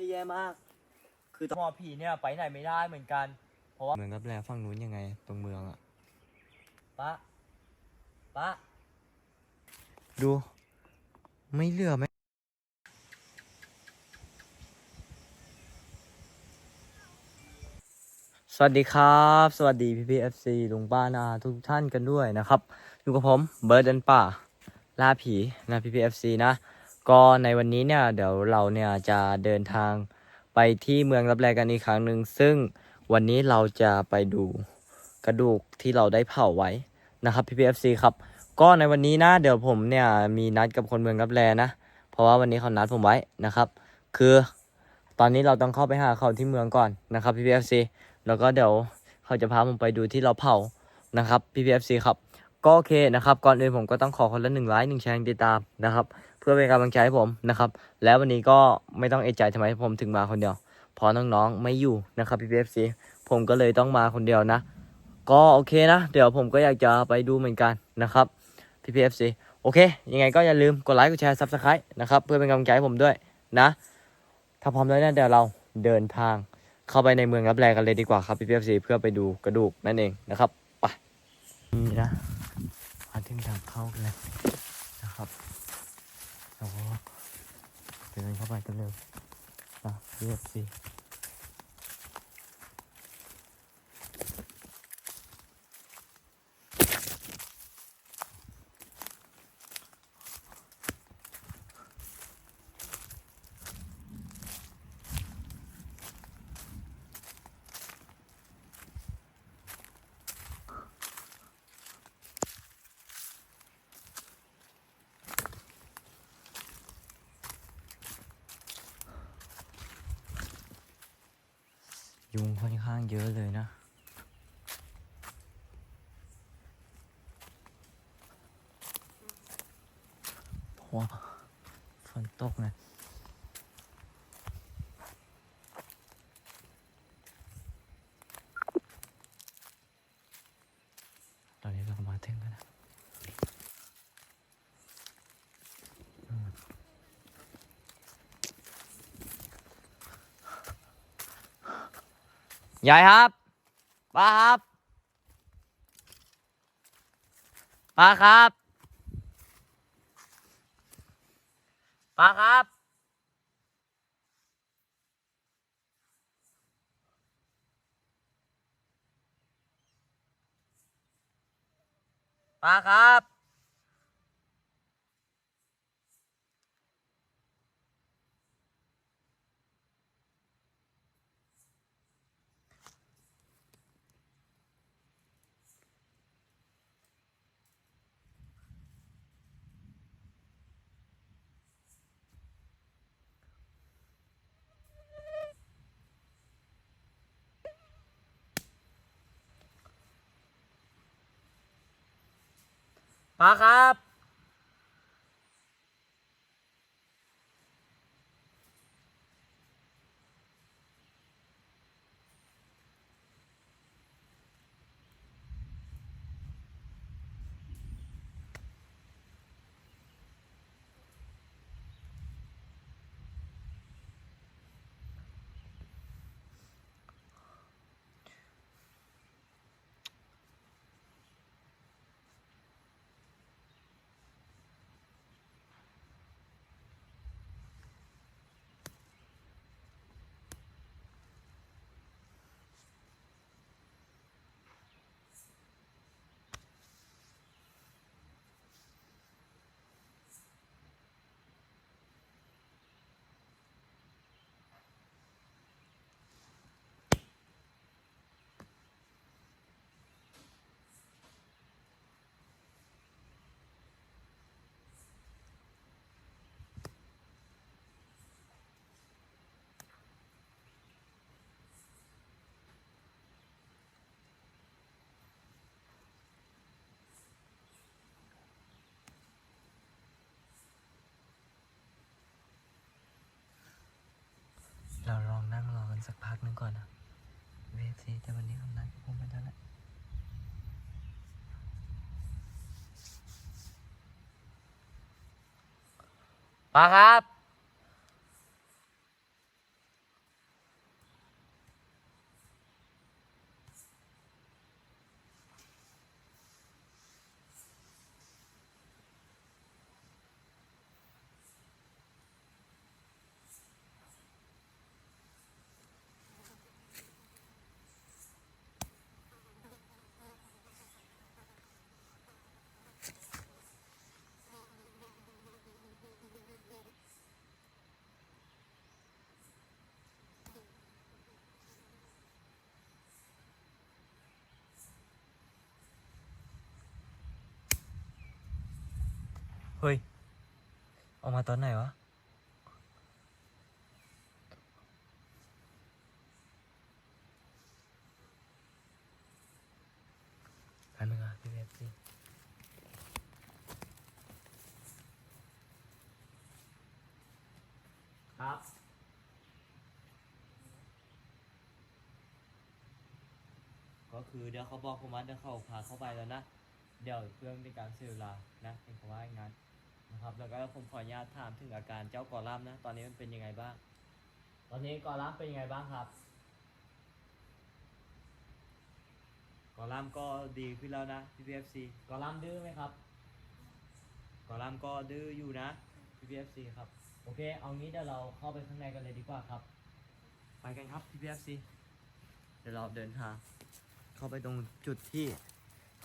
ช่แย่มาก คือตอนหมอผีเนี่ยไปไหนไม่ได้เหมือนกัน เพราะว่าเหมือนกับแลฝั่งนู้นยังไง ตรงเมืองอะปะปะดู ไม่เหลือไหมสวัสดีครับ สวัสดีพี่พีเอฟซีลุงป้านาทุกท่านกันด้วยนะครับ อยู่กับผมเบิร์ดเดนป่าล่าผีนะพี่พีเอฟซีนะ ก็ในวันนี้เนี่ยเดี๋ยวเราเนี่ยจะเดินทางไปที่เมืองรับแลกันอีกครั้งหนึ่งซึ่งวันนี้เราจะไปดูกระดูกที่เราได้เผาไว้นะครับพี่พีเอฟซีครับ ก็ในวันนี้นะเดี๋ยวผมเนี่ยมีนัดกับคนเมืองรับแลนะ เพราะว่าวันนี้เขานัดผมไว้นะครับ คือตอนนี้เราต้องเข้าไปหาเขาที่เมืองก่อนนะครับพี่พีเอฟซีแล้วก็เดี๋ยวเขาจะพาผมไปดูที่เราเผานะครับพี่พีเอฟซีครับ ก็โอเคนะครับ ก่อนอื่นผมก็ต้องขอคนละหนึ่งไลค์หนึ่งแชร์ติดตามนะครับ เพื่อเป็นกำลังใจให้ผมนะครับ แล้ววันนี้ก็ไม่ต้องเอะใจทำไมผมถึงมาคนเดียวเพราะน้องๆไม่อยู่นะครับพี่พีเอฟซีผมก็เลยต้องมาคนเดียวนะ ก็โอเคนะ เดี๋ยวผมก็อยากจะไปดูเหมือนกันนะครับพี่พีเอฟซีโอเค ยังไงก็อย่าลืมกดไลค์กดแชร์ซับสไครต์นะครับเพื่อเป็นกำลังใจให้ผมด้วยนะ ถ้าพร้อมแล้วเนี่ยเดี๋ยวเราเดินทางเข้าไปในเมืองรับแลกันเลยดีกว่าครับพี่พีเอฟซีเพื่อไปดูกระดูกนั่นเองนะครับไปนี่นะมาถึงทางเข้ากันแล้วนะครับ เราก็เดินเข้าไปกันเลยนะพี่เอฟซี ยุงค่อนข้างเยอะเลยนะ เพราะว่าฝนตกนะตอนนี้เราก็มาถึงแล้วนะ ยายครับป้าครับป้าครับป้าครับป้าครับ ป้าครับ เราลองนั่งรอกันสักพักหนึงก่อนนะเวฟซีแต่วันนี้ทำงานัดกับผมไปแล้วแหละป้าครับ เฮ้ย ออกมาตอนไหนวะ อันนึงอะพี่เอฟซีครับ ก็คือเดี๋ยวเขาบอกผมว่าเดี๋ยวเขาพาเข้าไปแล้วนะ เดี๋ยวเพื่อเป็นการเสียเวลานะเป็นคำว่าอย่างนั้น นะครับ แล้วก็ผมขออนุญาตถามถึงอาการเจ้ากอลัมน์นะ ตอนนี้มันเป็นยังไงบ้าง ตอนนี้กอลัมน์เป็นยังไงบ้างครับ กอลัมน์ก็ดีขึ้นแล้วนะ PPFC กอลัมน์ดื้อไหมครับ กอลัมน์ก็ดื้ออยู่นะ PPFC ครับ โอเค เอางี้เดี๋ยวเราเข้าไปข้างในกันเลยดีกว่าครับ ไปกันครับ PPFC เดี๋ยวเราเดินทางเข้าไปตรงจุดที่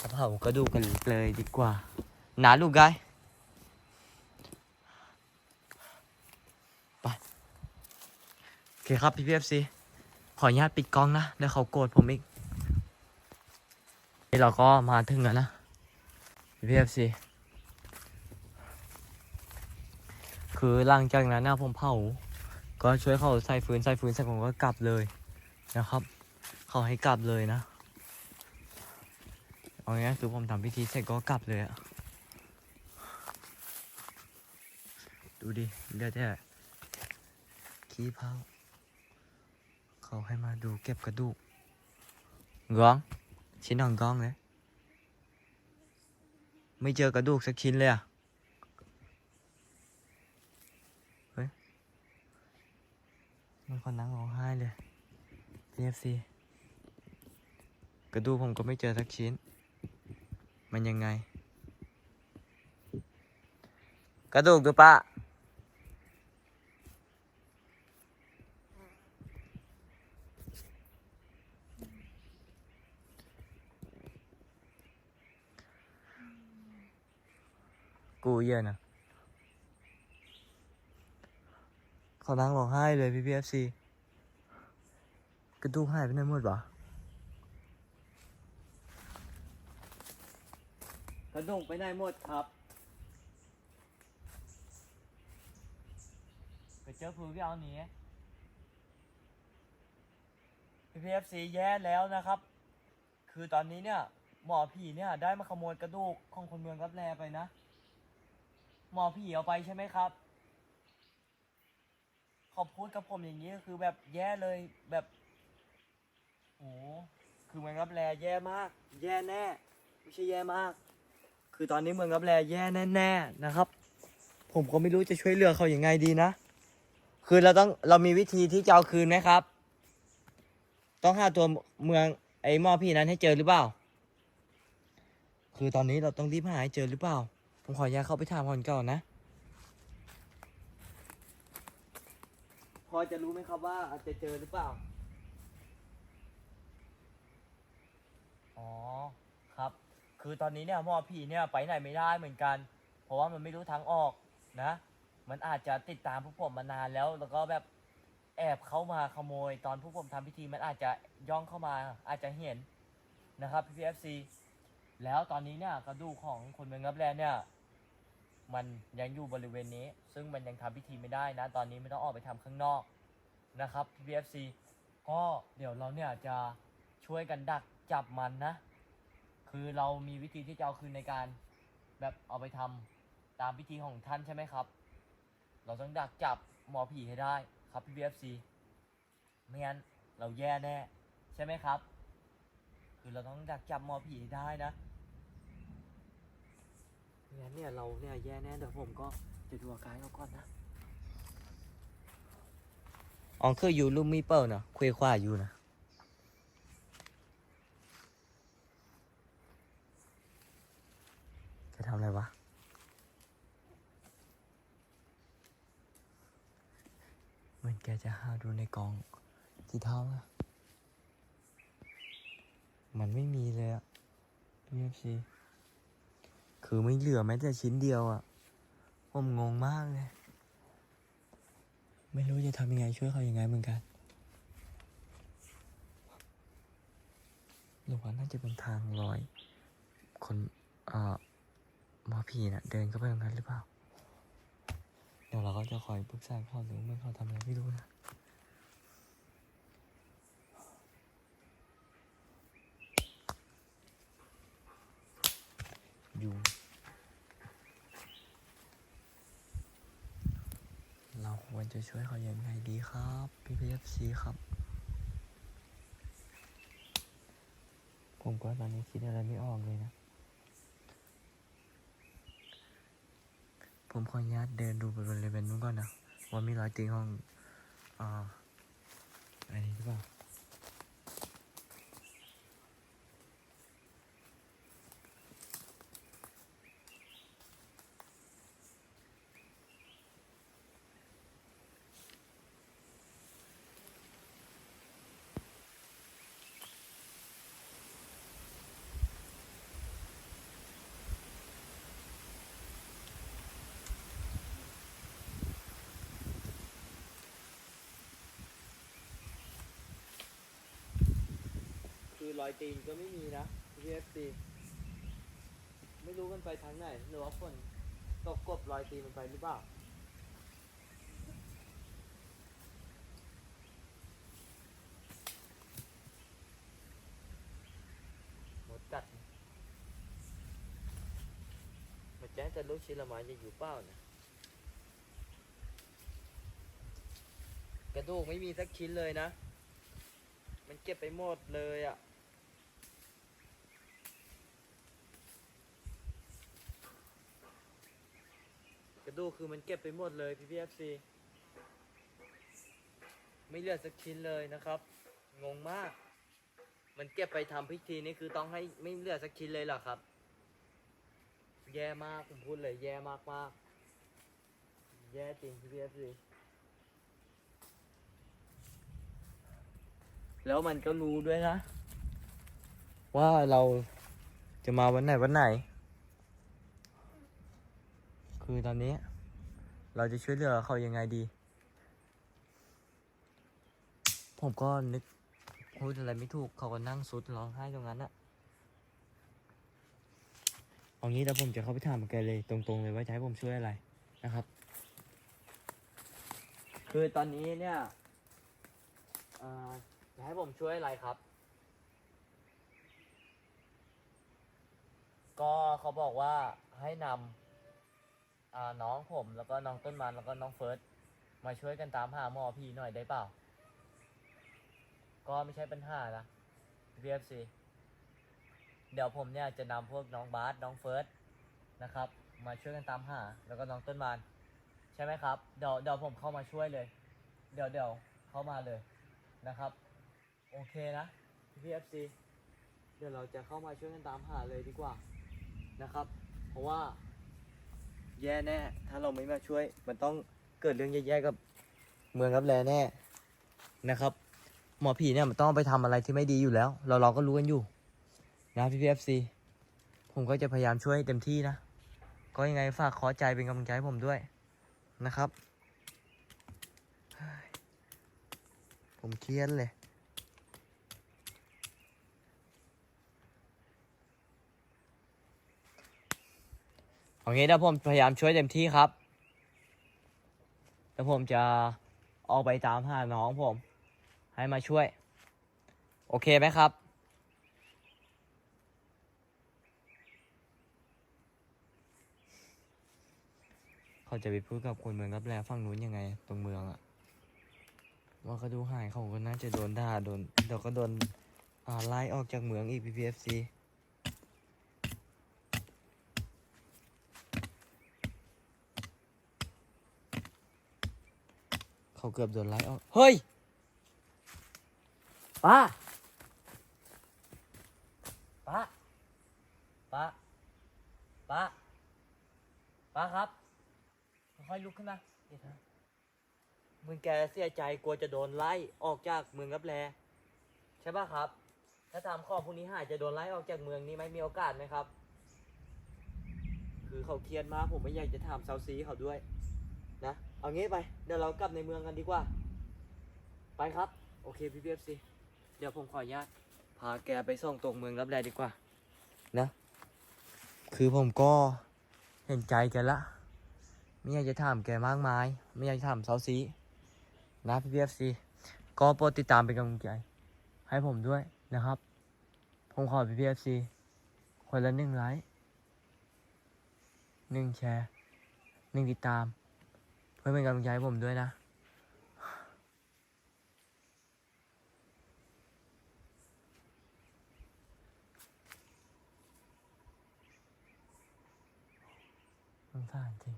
จะเผากระดูกกันเลยดีกว่า หนาลูกไกายไป โอเคครับ PPFC ขออนุญาตปิดกล้องนะเดี๋ยวเขาโกรธผมอีกนี่เราก็มาถึงแล้วนะ PPFC คือหลังจากนั้นนะผมเผา ก็ช่วยเขาใส่ฟืนใส่ฟืนใส่ผมก็กลับเลยนะครับ เขาให้กลับเลยนะเอาง่ายๆคือผมทำพิธีเสร็จก็กลับเลยอะดูดิเลือดแท้ขี้เผา เขาให้มาดูเก็บกระดูกก้องชิ้นของก้องเลยไม่เจอกระดูกสักชิ้นเลยอะเฮ้ยมันคนนั่งร้องไห้เลย PFC กระดูกผมก็ไม่เจอสักชิ้น มันยังไง กระดูกดูปะ กูเยอะนะเขานั่งร้องไห้เลยพี่พีเอฟซีกระดูกหายไปไหนหมดวะกระดูกไปไหนหมดครับไปเจอผือพี่เอาหนีพีพีเอฟซีแย่แล้วนะครับ คือตอนนี้เนี่ยหมอผีเนี่ยได้มาขโมยกระดูกของคนเมืองรับแลไปนะ หมอผีเอาไปใช่ไหมครับ ขอบพูดกับผมอย่างนี้ก็คือแบบแย่เลยแบบโอ้คือเมืองรับแลแย่มาก แย่แน่ ไม่ใช่แย่มาก คือตอนนี้เมืองรับแลแย่แน่ๆนะครับ ผมก็ไม่รู้จะช่วยเหลือเขาอย่างไงดีนะ คือเราต้องเรามีวิธีที่จะเอาคืนไหมครับ ต้องหาตัวเมืองไอ้หมอพี่นั้นให้เจอหรือเปล่า คือตอนนี้เราต้องรีบหาให้เจอหรือเปล่า ผมขออนุญาตเข้าไปถามก่อนก่อนนะ พอจะรู้ไหมครับว่าอาจจะเจอหรือเปล่า อ๋อ ครับ คือตอนนี้เนี่ยหมอผีเนี่ยไปไหนไม่ได้เหมือนกัน เพราะว่ามันไม่รู้ทางออกนะ มันอาจจะติดตามพวกผมมานานแล้ว แล้วก็แบบแอบเข้ามาขโมย ตอนพวกผมทำพิธีมันอาจจะย่องเข้ามาอาจจะเห็นนะครับพี่พีเอฟซีแล้วตอนนี้เนี่ยกระดูกของคนเมืองรับแลเนี่ย มันยังอยู่บริเวณนี้ ซึ่งมันยังทำพิธีไม่ได้นะ ตอนนี้ไม่ต้องออกไปทำข้างนอกนะครับพี่พีเอฟซีก็เดี๋ยวเราเนี่ยจะช่วยกันดักจับมันนะ คือเรามีวิธีที่จะเอาคืนในการแบบเอาไปทำตามพิธีของท่านใช่ไหมครับ เราต้องดักจับหมอผีให้ได้ครับพี่ BFC ไม่งั้นเราแย่แน่ใช่ไหมครับ คือเราต้องดักจับหมอผีให้ได้นะ ไม่งั้นเนี่ยเราเนี่ยแย่แน่เดี๋ยวผมก็จะดูอาการเขาก่อนนะ อ๋อคืออยู่ลูมมีเปิลนะคุยคว้าอยู่นะ จะทำอะไรวะ เหมือนแกจะหาดูในกองที่ท้าอะมันไม่มีเลยอะพีเอฟซี คือไม่เหลือแม้แต่ชิ้นเดียวอะผมงงมากเลย ไม่รู้จะทำยังไงช่วยเขายังไงเหมือนกันหรือว่าน่าจะเป็นทางลอย คนเอ่อหมอผีน่ะ เดินเข้าไปตรงนั้นหรือเปล่า เดี๋ยวเราก็จะคอยปรึกษาเขาหรือไม่เขาทำอะไรไม่รู้นะ ยุงเราควร จะช่วยเขายังไงดีครับพี่พีเอฟซีครับ ผมก็ตอนนี้คิดอะไรไม่ออกเลยนะ ผมขออนุญาตเดินดูไปบริเวณนู้นก่อนนะ ว่ามีรอยตีห้องอ่าอะไรนี้หรือเปล่า คื อรอยตีนก็ไม่มีนะ PFC ไม่รู้มันไปทางไหนหรือว่าฝนตกกบรอยตีนมันไปหรือเปล่าหมดกัดมาแจ้งแต่ลูกชิ้นละไม้จะอยู่เปล่านะกระดูกไม่มีสักชิ้นเลยนะ มันเก็บไปหมดเลยอะ่ะ กระ ดูกคือมันเก็บไปหมดเลยพี่พีเอฟซีไม่เหลือสักชิ้นเลยนะครับ งงมาก มันเก็บไปทำพิธีนี่คือต้องให้ไม่เหลือสักชิ้นเลยเหรอครับ แย่มากผมพูดเลย แย่มากมากแย่จริงพี่พีเอฟซีแล้วมันก็รู้ด้วยนะ ว่าเราจะมาวันไหนวันไหน คือตอนนี้ เราจะช่วยเหลือเขายังไงดี ผมก็นึกพูดอะไรไม่ถูกเขาก็นั่งซุดร้องไห้ตรงนั้นอะเอางี้แล้วผมจะเข้าไปถามแกเลยตรงๆเลยว่าจะให้ผมช่วยอะไรนะครับ คือตอนนี้เนี่ยจะให้ผมช่วยอะไรครับ ก็เขาบอกว่าให้นำ น้องผมแล้วก็น้องต้นมันแล้วก็น้องเฟิร์สมาช่วยกันตามหาหมอผีหน่อยได้เปล่า ก็ไม่ใช่ปัญหานะ VFC เดี๋ยวผมเนี่ยจะนำพวกน้องบาสน้องเฟิร์สนะครับ มาช่วยกันตามหา แล้วก็น้องต้นมันใช่ไหมครับเดี๋ยวเดี๋ยวผมเข้ามาช่วยเลย เดี๋ยวเดี๋ยวเข้ามาเลยนะครับ โอเคนะพี่เอฟซีเดี๋ยวเราจะเข้ามาช่วยกันตามหาเลยดีกว่านะครับ เพราะว่า แย่แน่ ถ้าเราไม่มาช่วย มันต้องเกิดเรื่องแย่ๆกับเมืองรับแลแน่นะครับ หมอผีเนี่ยมันต้องไปทำอะไรที่ไม่ดีอยู่แล้ว เราเราก็รู้กันอยู่นะพี่พีเอฟซีผมก็จะพยายามช่วยเต็มที่นะ ก็ยังไงฝากขอใจเป็นกำลังใจให้ผมด้วยนะครับ ผมเครียดเลย โอเคเดี๋ยวผมพยายามช่วยเต็มที่ครับแล้วผมจะออกไปตามหาน้องผม ให้มาช่วย โอเคไหมครับ เขาจะไปพูดกับคนเมืองรับแลฝั่งนู้นยังไง ตรงเมืองอะว่าเขาดูหายเขาก็น่าจะโดนด่าโดนเดี๋ยวก็โดนไล่ออกจากเมืองอีก PPFC เขาเกือบโดนไล่ออก เฮ้ย ป้า ป้า ป้า ป้า ป้าครับค่อยๆลุกขึ้นมาเดี๋ยวนะมึงแกเสียใจกลัวจะโดนไล่ออกจากเมืองรับแลใช่ป่ะครับ ถ้าทำข้อพวกนี้หายจะโดนไล่ออกจากเมืองนี้ไหมมีโอกาสไหมครับ คือเขาเครียดมากผมไม่อยากจะถามเซาซีเขาด้วย นะ เอางี้ไป เดี๋ยวเรากลับในเมืองกันดีกว่า ไปครับ โอเคพี่พีเอฟซีเดี๋ยวผมขออนุญาตพาแกไปส่งตรงเมืองรับแลดีกว่า นะ คือผมก็เห็นใจแกละไม่อยากจะถามแกมากมาย ไม่อยากจะถามเซาซีนะพี่พีเอฟซีก็โปรดติดตามเป็นกำลังใจ ให้ผมด้วยนะครับ ผมขอพี่พีเอฟซีคนละหนึ่งไลค์หนึ่งแชร์หนึ่งติดตาม เพื่อเป็นกำลังใจให้ผมด้วยนะ สงสารจริง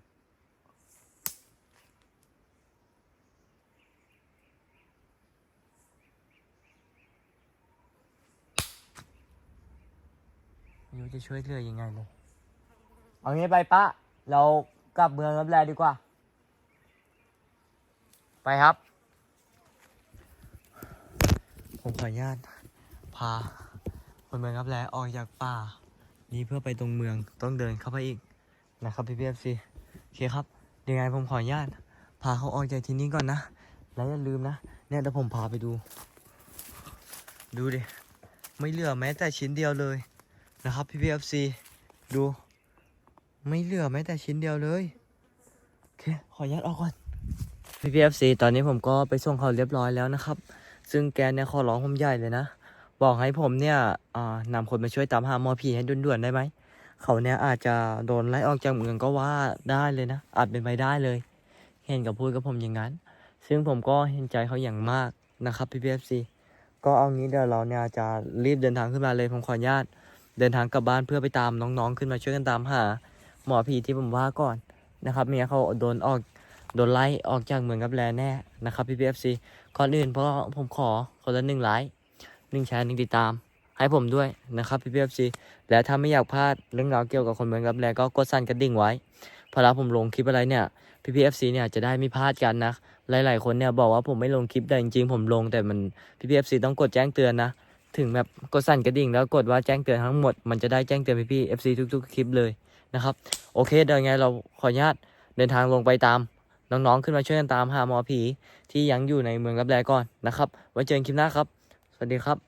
ไม่รู้จะช่วยเหลือยังไงเลย เอางี้ไปปะเรากลับเมืองรับแลดีกว่า ไปครับ ผมขออนุญาตพาคนเมืองครับแลออกจากป่า นี้เพื่อไปตรงเมืองต้องเดินเข้าไปอีกนะครับพี่พีเอฟซีโอเคครับยังไงผมขออนุญาตพาเขาออกจากที่นี้ก่อนนะ แล้วอย่าลืมนะ เนี่ยเดี๋ยวผมพาไปดู ดูดิ ไม่เหลือแม้แต่ชิ้นเดียวเลยนะครับพี่พีเอฟซีดู ไม่เหลือแม้แต่ชิ้นเดียวเลย โอเค ขออนุญาตออกก่อน พี่พีเอฟซีตอนนี้ผมก็ไปส่งเขาเรียบร้อยแล้วนะครับ ซึ่งแกเนี่ยขอร้องผมใหญ่เลยนะ บอกให้ผมเนี่ยนำคนมาช่วยตามหาหมอผีให้ด่วนๆได้ไหม เขาเนี่ยอาจจะโดนไล่ออกจากเมืองก็ว่าได้เลยนะ อาจเป็นไปได้เลย เห็นกับพูดกับผมอย่างนั้น ซึ่งผมก็เห็นใจเขาอย่างมากนะครับพี่พีเอฟซีก็เอางี้เดี๋ยวเราเนี่ยจะรีบเดินทางขึ้นมาเลยผมขออนุญาตเดินทางกลับบ้านเพื่อไปตามน้องๆ ขึ้นมาช่วยกันตามหาหมอผีที่ผมว่าก่อนนะครับเมียเขาโดนออก โดนไล่ออกจากเมืองกับแลแน่นะครับพี่พีเอฟซีก่อนอื่นเพราะผมขอคนละหนึ่งไลค์หนึ่งแชร์หนึ่งติดตาม ให้ผมด้วยนะครับพี่พีเอฟซีและถ้าไม่อยากพลาดเรื่องราวเกี่ยวกับคนเมืองรับแลก็กดสั่นกระดิ่งไว้พอเวลาผมลงคลิปอะไรเนี่ยพี่พีเอฟซีเนี่ยจะได้ไม่พลาดกันนะหลายๆคนเนี่ยบอกว่าผมไม่ลงคลิปแต่จริงๆผมลงแต่มันพี่พีเอฟซีต้องกดแจ้งเตือนนะถึงแบบกดสั่นกระดิ่งแล้วกดว่าแจ้งเตือนทั้งหมดมันจะได้แจ้งเตือนพี่พีเอฟซีทุก ๆ คลิปเลยนะครับ โอเคเดี๋ยวไงเราขออนุญาตเดินทางลงไปตาม น้องๆขึ้นมาช่วยกันตามหาหมอผีที่ยังอยู่ในเมืองรับแลก่อนนะครับ ไว้เจอกันคลิปหน้าครับ สวัสดีครับ